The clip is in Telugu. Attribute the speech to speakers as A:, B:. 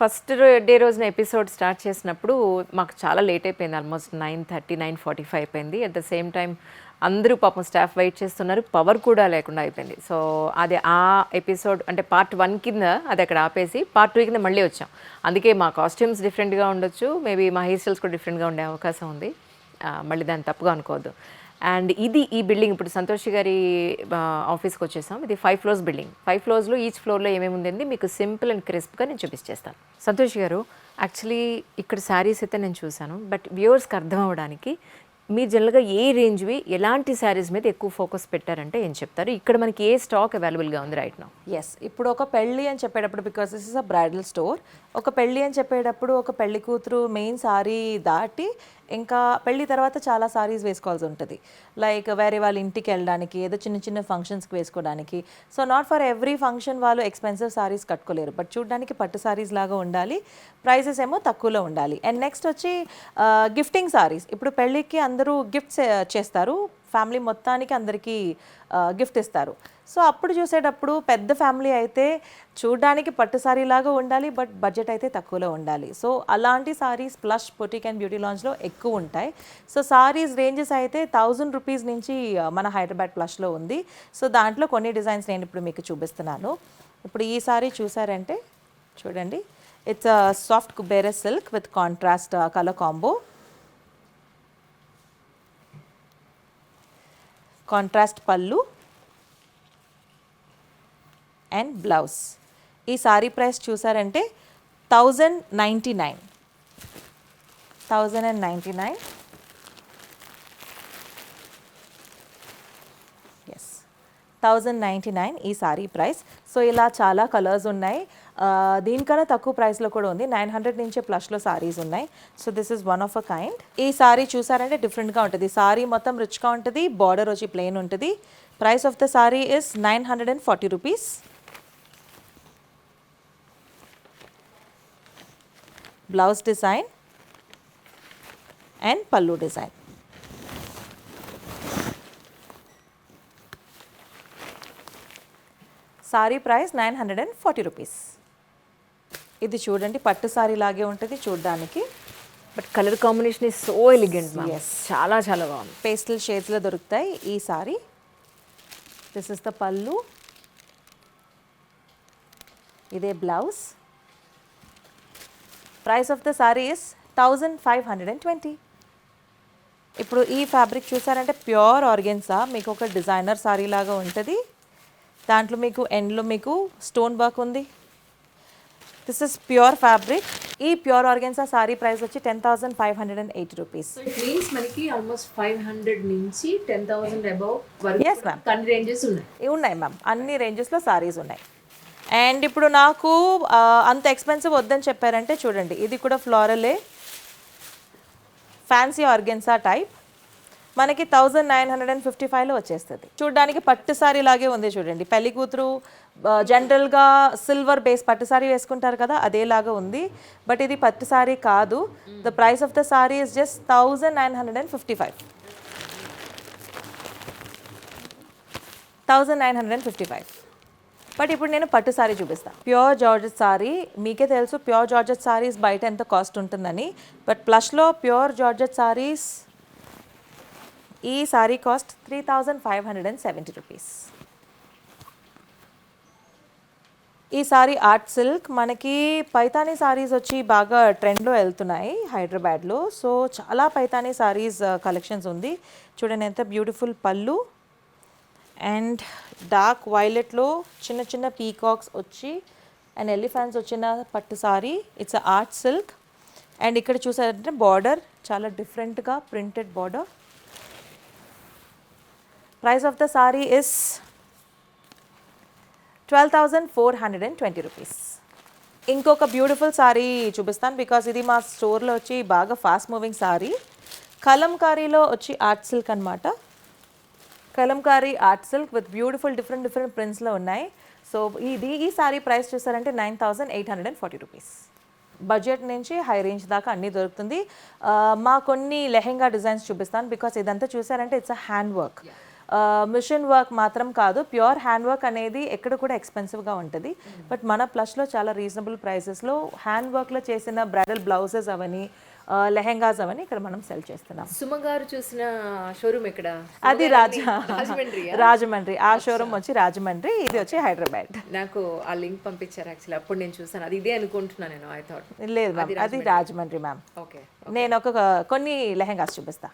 A: ఫస్ట్ డే రోజున ఎపిసోడ్ స్టార్ట్ చేసినప్పుడు మాకు చాలా లేట్ అయిపోయింది. Almost nine thirty nine forty five అయిపోయింది. అట్ ద సేమ్ టైం అందరూ పాపం స్టాఫ్ వెయిట్ చేస్తున్నారు. పవర్ కూడా లేకుండా అయిపోయింది. సో అది ఆ ఎపిసోడ్ అంటే పార్ట్ వన్ కింద అది అక్కడ ఆపేసి పార్ట్ టూ కింద మళ్ళీ వచ్చాం. అందుకే మా కాస్ట్యూమ్స్ డిఫరెంట్గా ఉండొచ్చు. మేబీ మా హెయిర్ స్టైల్స్ కూడా డిఫరెంట్గా ఉండే అవకాశం ఉంది. మళ్ళీ దాన్ని తప్పుగా అనుకోవద్దు. అండ్ ఇది ఈ బిల్డింగ్ ఇప్పుడు సంతోష్ గారి ఆఫీస్కి వచ్చేసాం. ఇది ఫైవ్ ఫ్లోర్స్ బిల్డింగ్. ఫైవ్ ఫ్లోర్స్లో ఈచ్ ఫ్లోర్లో ఏమేమి ఉందండి? మీకు సింపుల్ అండ్ క్రిస్ప్గా నేను చూపించేస్తాను సంతోష్ గారు యాక్చువల్లీ ఇక్కడ శారీస్ అయితే నేను చూశాను బట్ వ్యూవర్స్కి అర్థం అవ్వడానికి మీరు జనరల్గా ఏ రేంజ్వి ఎలాంటి శారీస్ మీద ఎక్కువ ఫోకస్ పెట్టారంటే ఏం చెప్తారు? ఇక్కడ మనకి ఏ స్టాక్ అవైలబుల్గా ఉంది రైట్ నా?
B: ఎస్ ఇప్పుడు ఒక పెళ్ళి అని చెప్పేటప్పుడు because this is a bridal store ఒక పెళ్ళి అని చెప్పేటప్పుడు ఒక పెళ్ళి కూతురు మెయిన్ సారీ దాటి ఇంకా పెళ్ళి తర్వాత చాలా సారీస్ వేసుకోవాల్సి ఉంటుంది. లైక్ వేరే వాళ్ళ ఇంటికి వెళ్ళడానికి ఏదో చిన్న చిన్న ఫంక్షన్స్కి వేసుకోవడానికి. So not for every function వాళ్ళు ఎక్స్పెన్సివ్ సారీస్ కట్టుకోలేరు. బట్ చూడడానికి పట్టు సారీస్ లాగా ఉండాలి. ప్రైసెస్ ఏమో తక్కువలో ఉండాలి. అండ్ నెక్స్ట్ వచ్చి uh, గిఫ్టింగ్ సారీస్ ఇప్పుడు పెళ్ళికి అందరూ గిఫ్ట్స్ చేస్తారు. ఫ్యామిలీ మొత్తానికి అందరికీ గిఫ్ట్ ఇస్తారు. సో అప్పుడు చూసేటప్పుడు పెద్ద ఫ్యామిలీ అయితే చూడడానికి పట్టు సారీ లాగా ఉండాలి బట్ బడ్జెట్ అయితే తక్కువలో ఉండాలి. సో అలాంటి saris plus boutique and beauty లాంచ్లో ఎక్కువ ఉంటాయి. సో సారీస్ రేంజెస్ అయితే థౌజండ్ రూపీస్ నుంచి మన హైదరాబాద్ ప్లస్లో ఉంది. సో దాంట్లో కొన్ని డిజైన్స్ నేను ఇప్పుడు మీకు చూపిస్తున్నాను. ఇప్పుడు ఈ సారీ చూసారంటే చూడండి. It's soft Kubera silk with contrast colour combo contrast pallu and blouse. ఈ సారీ ప్రైస్ చూసారంటే thousand ninety nine. Thousand and ninety nine. Thousand ninety nine ఈ సారీ ప్రైస్. సో ఇలా చాలా కలర్స్ ఉన్నాయి. దీనికన్నా తక్కువ ప్రైస్లో కూడా ఉంది. నైన్ హండ్రెడ్ నుంచే ప్లస్లో సారీస్ ఉన్నాయి. So this is one of a kind ఈ సారీ చూసారంటే డిఫరెంట్గా ఉంటుంది. సారీ మొత్తం రిచ్గా ఉంటుంది. బార్డర్ వచ్చి ప్లెయిన్ ఉంటుంది. Price of the sari is nine hundred and forty rupees. Blouse design and pallu design. Sari price nine hundred and forty rupees. ఇది చూడండి పట్టు సారీ లాగే ఉంటుంది చూడడానికి.
A: But colour combination is so elegant
B: Yes.
A: చాలా చాలా బాగుంది.
B: పేస్టల్ షేడ్స్లో దొరుకుతాయి ఈ sorry. This is the pallu ఇదే blouse. Price of the sari is thousand five hundred and twenty ఇప్పుడు ఈ ఫ్యాబ్రిక్ చూసారంటే ప్యూర్ ఆర్గెన్సా మీకు ఒక డిజైనర్ సారీ లాగా ఉంటుంది. దాంట్లో మీకు ఎండ్లో మీకు స్టోన్ వర్క్ ఉంది. దిస్ ఇస్ ప్యూర్ ఫ్యాబ్రిక్ ఈ ప్యూర్ ఆర్గెన్సా సారీ ప్రైస్ వచ్చి ten thousand five hundred and eighty rupees.
A: It means మనకి ఆల్మోస్ట్ ఫైవ్ హండ్రెడ్ నుంచి ten thousand above
B: Yes, ma'am.
A: అన్ని రేంజెస్ ఉన్నాయి.
B: ఉన్నాయి మ్యామ్ అన్ని రేంజెస్లో సారీస్ ఉన్నాయి. అండ్ ఇప్పుడు నాకు అంత ఎక్స్పెన్సివ్ వద్దని చెప్పారంటే చూడండి ఇది కూడా ఫ్లోరలే ఫ్యాన్సీ ఆర్గెన్సా టైప్ మనకి thousand nine hundred and fifty ఫైవ్లో వచ్చేస్తుంది. చూడడానికి పట్టు సారీ లాగే ఉంది చూడండి. పెళ్ళి కూతురు జనరల్గా సిల్వర్ బేస్ పట్టు సారీ వేసుకుంటారు కదా అదేలాగా ఉంది. బట్ ఇది పట్టు సారీ కాదు. The price of the sari is just thousand nine hundred and fifty five. Thousand nine hundred and fifty five. But ఇప్పుడు నేను పట్టు సారీ చూపిస్తాను ప్యూర్ జార్జెట్ సారీ. మీకే తెలుసు ప్యూర్ జార్జెట్ సారీస్ బయట ఎంత కాస్ట్ ఉంటుందని. బట్ ప్లస్లో ప్యూర్ జార్జెట్ సారీస్ ఈ sari cost three thousand five hundred and seventy rupees. ఈ సారీ ఆర్ట్ సిల్క్ మనకి పైతానీ సారీస్ వచ్చి బాగా ట్రెండ్లో వెళ్తున్నాయి హైదరాబాద్లో. సో చాలా పైతానీ సారీస్ కలెక్షన్స్ ఉంది. చూడండి ఎంత బ్యూటిఫుల్ పళ్ళు. అండ్ డార్క్ వైలెట్లో చిన్న చిన్న పీకాక్స్ వచ్చి అండ్ ఎలిఫెంట్స్ వచ్చిన పట్టు sari. It's art silk and ఇక్కడ చూసారంటే బార్డర్ చాలా డిఫరెంట్గా printed border. Price of the sari is twelve thousand four hundred and twenty rupees ఇంకొక బ్యూటిఫుల్ సారీ చూపిస్తాను బికాస్ ఇది మా స్టోర్లో వచ్చి బాగా ఫాస్ట్ మూవింగ్ సారీ కలంకారీలో వచ్చి ఆర్ట్ సిల్క్ అనమాట Kalamkari art silk with beautiful different different ప్రింట్స్లో ఉన్నాయి. సో ఇది ఈ సారీ ప్రైస్ చూసారంటే nine thousand eight hundred and forty rupees budget నుంచి హై రేంజ్ దాకా అన్నీ దొరుకుతుంది. మా కొన్ని లెహెంగా డిజైన్స్ చూపిస్తాను బికాస్ ఇదంతా చూసారంటే it's a hand work machine work మాత్రం కాదు. ప్యూర్ హ్యాండ్ వర్క్ అనేది ఎక్కడ కూడా ఎక్స్పెన్సివ్గా ఉంటుంది. బట్ మన ప్లస్లో చాలా రీజనబుల్ ప్రైసెస్లో హ్యాండ్ వర్క్లో చేసిన బ్రైడల్ బ్లౌజెస్ అవని లెహెంగాస్ అవని ఇక్కడ మనం సెల్ చేస్తున్నాం.
A: సుమ గారు చూసిన షోరూమ్ ఎక్కడ?
B: అది రాజా
A: రాజమండ్రి
B: రాజమండ్రి. ఆ షోరూమ్ వచ్చి రాజమండ్రి. ఇది వచ్చి హైదరాబాద్.
A: నాకు ఆ లింక్ పంపించారు యాక్చువల్లీ అప్పుడు నేను చూసాను అది ఇదే అనుకుంటున్నాను నేను ఐ థాట్
B: లేదు మ్యామ్ అది రాజమండ్రి. మ్యామ్
A: ఓకే
B: నేను ఒక కొన్ని లెహెంగాస్ చూపిస్తా.